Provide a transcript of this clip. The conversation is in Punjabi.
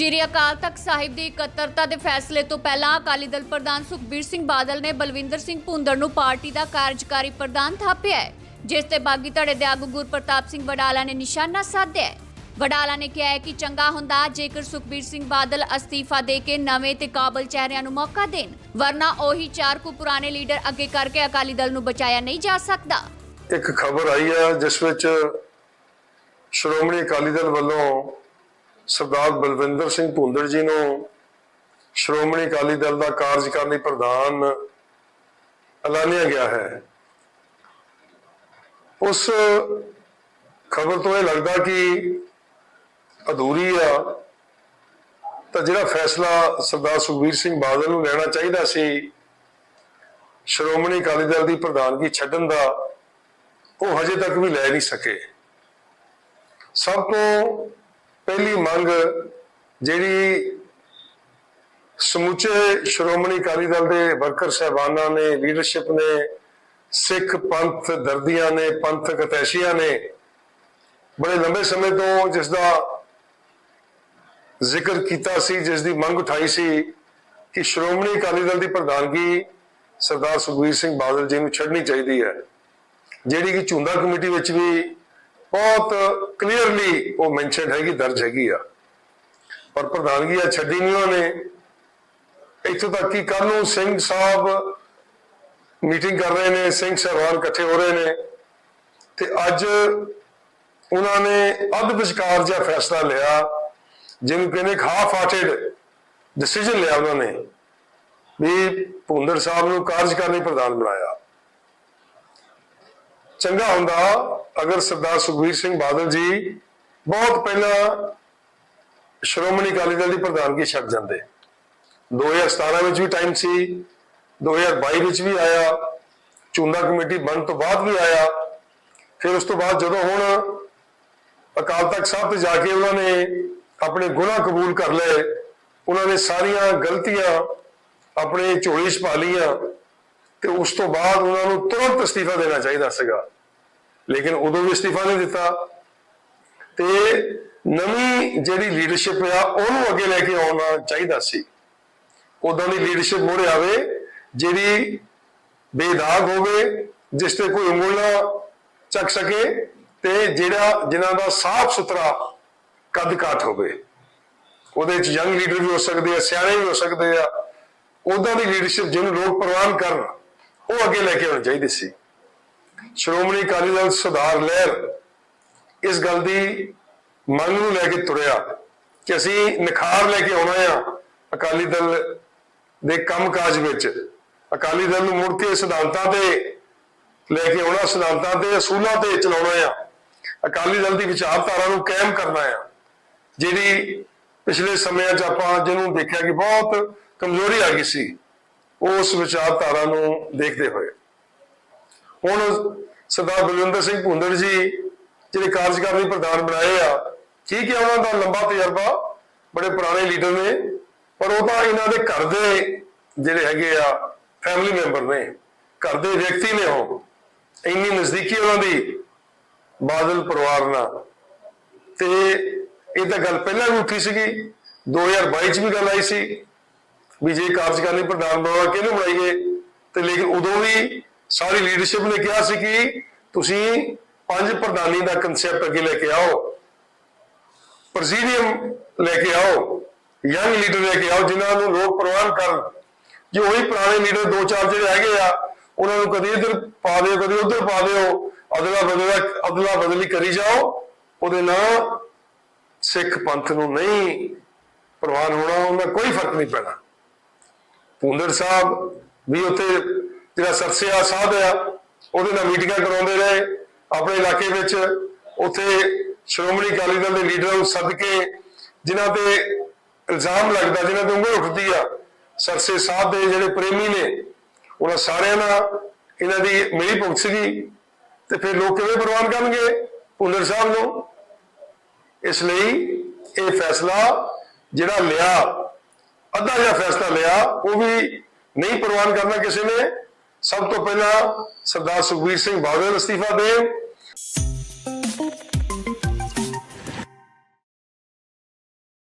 ਸ਼੍ਰੀ ਅਕਾਲ ਤਖਤ ਸਾਹਿਬ ਦੀ ਇਕੱਤਰਤਾ ਦੇ ਫੈਸਲੇ ਤੋਂ ਪਹਿਲਾਂ ਅਕਾਲੀ ਦਲ ਪ੍ਰਧਾਨ ਸੁਖਬੀਰ ਸਿੰਘ ਬਾਦਲ ਨੇ ਬਲਵਿੰਦਰ ਸਿੰਘ ਭੁੰਦੜ ਨੂੰ ਪਾਰਟੀ ਦਾ ਕਾਰਜਕਾਰੀ ਪ੍ਰਧਾਨ ਥਾਪਿਆ ਹੈ, ਜਿਸ ਤੇ ਬਾਗੀ ਧੜੇ ਦੇ ਆਗੂ ਗੁਰਪ੍ਰਤਾਪ ਸਿੰਘ ਵਡਾਲਾ ਨੇ ਨਿਸ਼ਾਨਾ ਸਾਧਿਆ ਹੈ। ਵਡਾਲਾ ਨੇ ਕਿਹਾ ਹੈ ਕਿ ਚੰਗਾ ਹੁੰਦਾ ਜੇਕਰ ਸੁਖਬੀਰ ਸਿੰਘ ਬਾਦਲ ਅਸਤੀਫਾ ਦੇ ਕੇ ਨਵੇਂ ਤੇ ਕਾਬਲ ਚਿਹਰਿਆਂ ਨੂੰ ਮੌਕਾ ਦੇਣ, ਵਰਨਾ ਉਹੀ ਚਾਰ ਕੁ ਪੁਰਾਣੇ ਲੀਡਰ ਅੱਗੇ ਕਰਕੇ ਅਕਾਲੀ ਦਲ ਨੂੰ ਬਚਾਇਆ ਨਹੀਂ ਜਾ ਸਕਦਾ। ਇੱਕ ਖਬਰ ਆਈ ਹੈ, ਜਿਸ ਵਿੱਚ ਸ਼੍ਰੋਮਣੀ ਅਕਾਲੀ ਦਲ ਵੱਲੋਂ ਸਰਦਾਰ ਬਲਵਿੰਦਰ ਸਿੰਘ ਭੁੰਦੜ ਜੀ ਨੂੰ ਸ਼੍ਰੋਮਣੀ ਅਕਾਲੀ ਦਲ ਦਾ ਕਾਰਜਕਾਰੀ ਪ੍ਰਧਾਨ ਐਲਾਨਿਆ ਗਿਆ ਹੈ। ਉਸ ਖਬਰ ਤੋਂ ਇਹ ਲੱਗਦਾ ਕਿ ਅਧੂਰੀ ਆ, ਤਾਂ ਜਿਹੜਾ ਫੈਸਲਾ ਸਰਦਾਰ ਸੁਖਬੀਰ ਸਿੰਘ ਬਾਦਲ ਨੂੰ ਲੈਣਾ ਚਾਹੀਦਾ ਸੀ, ਸ਼੍ਰੋਮਣੀ ਅਕਾਲੀ ਦਲ ਦੀ ਪ੍ਰਧਾਨਗੀ ਛੱਡਣ ਦਾ, ਉਹ ਹਜੇ ਤੱਕ ਵੀ ਲੈ ਨਹੀਂ ਸਕੇ। ਸਭ ਤੋਂ ਪਹਿਲੀ ਮੰਗ ਜਿਹੜੀ ਸਮੁੱਚੇ ਸ਼੍ਰੋਮਣੀ ਅਕਾਲੀ ਦਲ ਦੇ ਵਰਕਰ ਸਹਿਬਾਨਾਂ ਨੇ ਲੀਡਰਸ਼ਿਪ ਨੇ, ਸਿੱਖ ਪੰਥ ਦਰਦੀਆਂ ਨੇ ਪੰਥਕ ਅਤੈਸ਼ੀਆਂ ਨੇ, ਬੜੇ ਲੰਬੇ ਸਮੇਂ ਤੋਂ ਜਿਸ ਦਾ ਜ਼ਿਕਰ ਕੀਤਾ ਸੀ ਜਿਸ ਦੀ ਮੰਗ ਉਠਾਈ ਸੀ ਕਿ ਸ਼੍ਰੋਮਣੀ ਅਕਾਲੀ ਦਲ ਦੀ ਪ੍ਰਧਾਨਗੀ ਸਰਦਾਰ ਸੁਖਬੀਰ ਸਿੰਘ ਬਾਦਲ ਜੀ ਨੂੰ ਛੱਡਣੀ ਚਾਹੀਦੀ ਹੈ। ਜਿਹੜੀ ਕਿ ਝੁੰਦਾ ਕਮੇਟੀ ਵਿੱਚ ਵੀ ਬਹੁਤ ਕਲੀਅਰਲੀ ਉਹ ਮੈਂਸ਼ਨ ਹੈਗੀ, ਦਰਜ ਹੈਗੀ ਆ। ਪਰ ਪ੍ਰਧਾਨਗੀ ਆ, ਛੱਡੀ ਨਹੀਂ ਉਹਨੇ। ਇੱਥੋਂ ਤੱਕ ਕਿ ਕੱਲ ਨੂੰ ਸਿੰਘ ਸਾਹਿਬ ਮੀਟਿੰਗ ਕਰ ਰਹੇ ਨੇ, ਸਿੰਘ ਸਾਹਿਬਾਨ ਇਕੱਠੇ ਹੋ ਰਹੇ ਨੇ। ਤੇ ਅੱਜ ਉਹਨਾਂ ਨੇ ਅੱਧ ਵਿਚਕਾਰ ਜਿਹਾ ਫੈਸਲਾ ਲਿਆ, ਜਿਹਨੂੰ ਕਹਿੰਦੇ ਹਾਫ ਹਾਰਟਡ ਡਿਸੀਜਨ ਲਿਆ ਉਹਨਾਂ ਨੇ, ਵੀ ਭੁੰਦਰ ਸਾਹਿਬ ਨੂੰ ਕਾਰਜਕਾਰੀ ਪ੍ਰਧਾਨ ਬਣਾਇਆ। ਚੰਗਾ ਹੁੰਦਾ ਅਗਰ ਸਰਦਾਰ ਸੁਖਬੀਰ ਸਿੰਘ ਬਾਦਲ ਜੀ ਬਹੁਤ ਪਹਿਲਾਂ ਸ਼੍ਰੋਮਣੀ ਅਕਾਲੀ ਦਲ ਦੀ ਪ੍ਰਧਾਨਗੀ ਛੱਡ ਜਾਂਦੇ। 2017 ਵਿੱਚ ਵੀ ਟਾਈਮ ਸੀ 2022 ਵਿੱਚ ਵੀ ਆਇਆ ਚੁੰਦਾ ਕਮੇਟੀ ਬਣਨ ਤੋਂ ਬਾਅਦ ਵੀ ਆਇਆ। ਫਿਰ ਉਸ ਤੋਂ ਬਾਅਦ ਜਦੋਂ ਹੁਣ ਅਕਾਲ ਤਖਤ ਸਾਹਿਬ ਤੇ ਜਾ ਕੇ ਉਹਨਾਂ ਨੇ ਆਪਣੇ ਗੁਨਾਹ ਕਬੂਲ ਕਰ ਲਏ, ਉਹਨਾਂ ਨੇ ਸਾਰੀਆਂ ਗਲਤੀਆਂ ਆਪਣੇ ਝੋਲੀ 'ਚ ਪਾ ਲਈਆਂ ਤੇ ਉਸ ਤੋਂ ਬਾਅਦ ਉਹਨਾਂ ਨੂੰ ਤੁਰੰਤ ਅਸਤੀਫਾ ਦੇਣਾ ਚਾਹੀਦਾ ਸੀਗਾ। ਲੇਕਿਨ ਉਦੋਂ ਵੀ ਅਸਤੀਫਾ ਨਹੀਂ ਦਿੱਤਾ। ਤੇ ਨਵੀਂ ਜਿਹੜੀ ਲੀਡਰਸ਼ਿਪ ਆ, ਉਹਨੂੰ ਅੱਗੇ ਲੈ ਕੇ ਆਉਣਾ ਚਾਹੀਦਾ ਸੀ। ਉਦਾਂ ਦੀ ਲੀਡਰਸ਼ਿਪ ਮੋੜੇ ਆਵੇ, ਜਿਹੜੀ ਬੇਦਾਗ ਹੋਵੇ, ਜਿਸ ਤੇ ਕੋਈ ਉਂਗਲ ਨਾ ਚੱਕ ਸਕੇ ਤੇ ਜਿਹੜਾ, ਜਿਨ੍ਹਾਂ ਦਾ ਸਾਫ਼ ਸੁਥਰਾ ਕੱਦ ਕਾਠ ਹੋਵੇ। ਉਹਦੇ ਵਿੱਚ ਯੰਗ ਲੀਡਰ ਵੀ ਹੋ ਸਕਦੇ ਆ, ਸਿਆਣੇ ਵੀ ਹੋ ਸਕਦੇ ਆ। ਉਦਾਂ ਦੀ ਲੀਡਰਸ਼ਿਪ ਜਿਹਨੂੰ ਲੋਕ ਪ੍ਰਵਾਨ ਕਰਨ, ਉਹ ਅੱਗੇ ਲੈ ਕੇ ਆਉਣੀ ਚਾਹੀਦੀ ਸੀ। ਸ਼੍ਰੋਮਣੀ ਅਕਾਲੀ ਦਲ ਸੁਧਾਰ ਲਹਿਰ ਇਸ ਗੱਲ ਦੀ ਮੰਗ ਨੂੰ ਲੈ ਕੇ ਤੁਰਿਆ ਕਿ ਅਸੀਂ ਨਿਖਾਰ ਲੈ ਕੇ ਆਉਣਾ ਆ ਅਕਾਲੀ ਦਲ ਦੇ ਕੰਮਕਾਜ ਵਿੱਚ। ਅਕਾਲੀ ਦਲ ਨੂੰ ਮੁੜ ਕੇ ਸਿਧਾਂਤਾਂ ਤੇ ਲੈ ਕੇ ਆਉਣਾ, ਸਿਧਾਂਤਾਂ ਤੇ, ਅਸੂਲਾਂ ਤੇ ਚਲਾਉਣਾ ਆ। ਅਕਾਲੀ ਦਲ ਦੀ ਵਿਚਾਰਧਾਰਾ ਨੂੰ ਕਾਇਮ ਕਰਨਾ ਆ, ਜਿਹੜੀ ਪਿਛਲੇ ਸਮਿਆਂ 'ਚ ਆਪਾਂ ਜਿਹਨੂੰ ਦੇਖਿਆ ਕਿ ਬਹੁਤ ਕਮਜ਼ੋਰੀ ਆ ਗਈ ਸੀ ਉਸ ਵਿਚਾਰਧਾਰਾ ਨੂੰ ਦੇਖਦੇ ਹੋਏ। ਹੁਣ ਸਰਦਾਰ ਬਲਵਿੰਦਰ ਸਿੰਘ ਭੁੰਦੜ ਜੀ, ਜਿਹੜੇ ਕਾਰਜਕਾਰੀ ਪ੍ਰਧਾਨ ਬਣਾਏ ਆ, ਠੀਕ ਹੈ, ਉਹਨਾਂ ਦਾ ਲੰਬਾ ਤਜਰਬਾ ਬੜੇ ਪੁਰਾਣੇ ਲੀਡਰ ਨੇ, ਪਰ ਉਹ ਤਾਂ ਇਹਨਾਂ ਦੇ ਘਰ ਦੇ ਜਿਹੜੇ ਹੈਗੇ ਆ ਫੈਮਿਲੀ ਮੈਂਬਰ ਨੇ, ਘਰ ਦੇ ਵਿਅਕਤੀ ਨੇ ਉਹ। ਇੰਨੀ ਨਜ਼ਦੀਕੀ ਉਹਨਾਂ ਦੀ ਬਾਦਲ ਪਰਿਵਾਰ ਨਾਲ। ਤੇ ਇਹ ਤਾਂ ਗੱਲ ਪਹਿਲਾਂ ਵੀ ਉੱਠੀ ਸੀਗੀ 2022 ਚ ਵੀ ਗੱਲ ਆਈ ਸੀ, ਵੀ ਜੇ ਕਾਰਜਕਾਰੀ ਪ੍ਰਧਾਨ ਬਣਾਉਣਾ ਕਿਹਨੂੰ ਬਣਾਈਏ? ਤੇ ਲੇਕਿਨ ਉਦੋਂ ਵੀ ਸਾਰੀ ਲੀਡਰਸ਼ਿਪ ਨੇ ਕਿਹਾ ਸੀ ਕਿ ਤੁਸੀਂ ਪੰਜ ਪ੍ਰਧਾਨੀ ਦਾ ਕਨਸੈਪਟ ਅੱਗੇ ਲੈ ਕੇ ਆਓ ਪ੍ਰੈਜ਼ੀਡੀਅਮ ਲੈ ਕੇ ਆਓ ਯੰਗ ਲੀਡਰ ਲੈ ਕੇ ਆਓ, ਜਿਨ੍ਹਾਂ ਨੂੰ ਲੋਕ ਪ੍ਰਵਾਨ ਕਰਨ। ਜੇ ਉਹੀ ਪੁਰਾਣੇ ਲੀਡਰ ਦੋ ਚਾਰ ਜਿਹੜੇ ਹੈਗੇ ਆ, ਉਹਨਾਂ ਨੂੰ ਕਦੀ ਇੱਧਰ ਪਾ ਦਿਓ, ਕਦੀ ਉੱਧਰ ਪਾ ਦਿਓ, ਅਦਲਾ ਬਦਲਾ, ਅਦਲਾ ਬਦਲੀ ਕਰੀ ਜਾਓ, ਉਹਦੇ ਨਾਲ ਸਿੱਖ ਪੰਥ ਨੂੰ ਨਹੀਂ ਪ੍ਰਵਾਨ ਹੋਣਾ, ਉਹਨਾਂ ਕੋਈ ਫ਼ਰਕ ਨਹੀਂ ਪੈਣਾ। ਪੁੰਦਰ ਸਾਹਿਬ ਵੀ ਉੱਥੇ ਜਿਹੜਾ ਸਰਸਿਆ ਸਾਧ ਆ, ਉਹਦੇ ਨਾਲ ਮੀਟਿੰਗਾਂ ਕਰਾਉਂਦੇ ਰਹੇ। ਆਪਣੇ ਇਲਾਕੇ ਵਿੱਚ ਉੱਥੇ ਸ਼੍ਰੋਮਣੀ ਅਕਾਲੀ ਦਲ ਦੇ ਲੀਡਰਾਂ ਨੂੰ ਸੱਦ ਕੇ ਜਿਨ੍ਹਾਂ ਤੇ ਇਲਜ਼ਾਮ ਲੱਗਦਾ, ਜਿਨ੍ਹਾਂ ਤੇ ਉਂਗਲ ਉੱਠਦੀ ਆ, ਸਰਸੇ ਸਾਹਿਬ ਦੇ ਜਿਹੜੇ ਪ੍ਰੇਮੀ ਨੇ, ਉਹਨਾਂ ਸਾਰਿਆਂ ਨਾਲ ਇਹਨਾਂ ਦੀ ਮਿਲੀ ਭੁਗਤ ਸੀਗੀ ਤੇ ਫਿਰ ਲੋਕ ਕਿਵੇਂ ਪ੍ਰਵਾਨ ਕਰਨਗੇ ਭੁੱਲਰ ਸਾਹਿਬ ਨੂੰ? ਇਸ ਲਈ ਇਹ ਫੈਸਲਾ ਜਿਹੜਾ ਲਿਆ, ਅੱਧਾ ਜਿਹਾ ਫੈਸਲਾ ਲਿਆ, ਉਹ ਵੀ ਨਹੀਂ ਪ੍ਰਵਾਨ ਕਰਨਾ ਕਿਸੇ ਨੇ। ਸਭ ਤੋਂ ਪਹਿਲਾਂ ਸਰਦਾਰ ਸੁਖਬੀਰ ਸਿੰਘ ਬਾਦਲ ਅਸਤੀਫਾ ਦੇਣ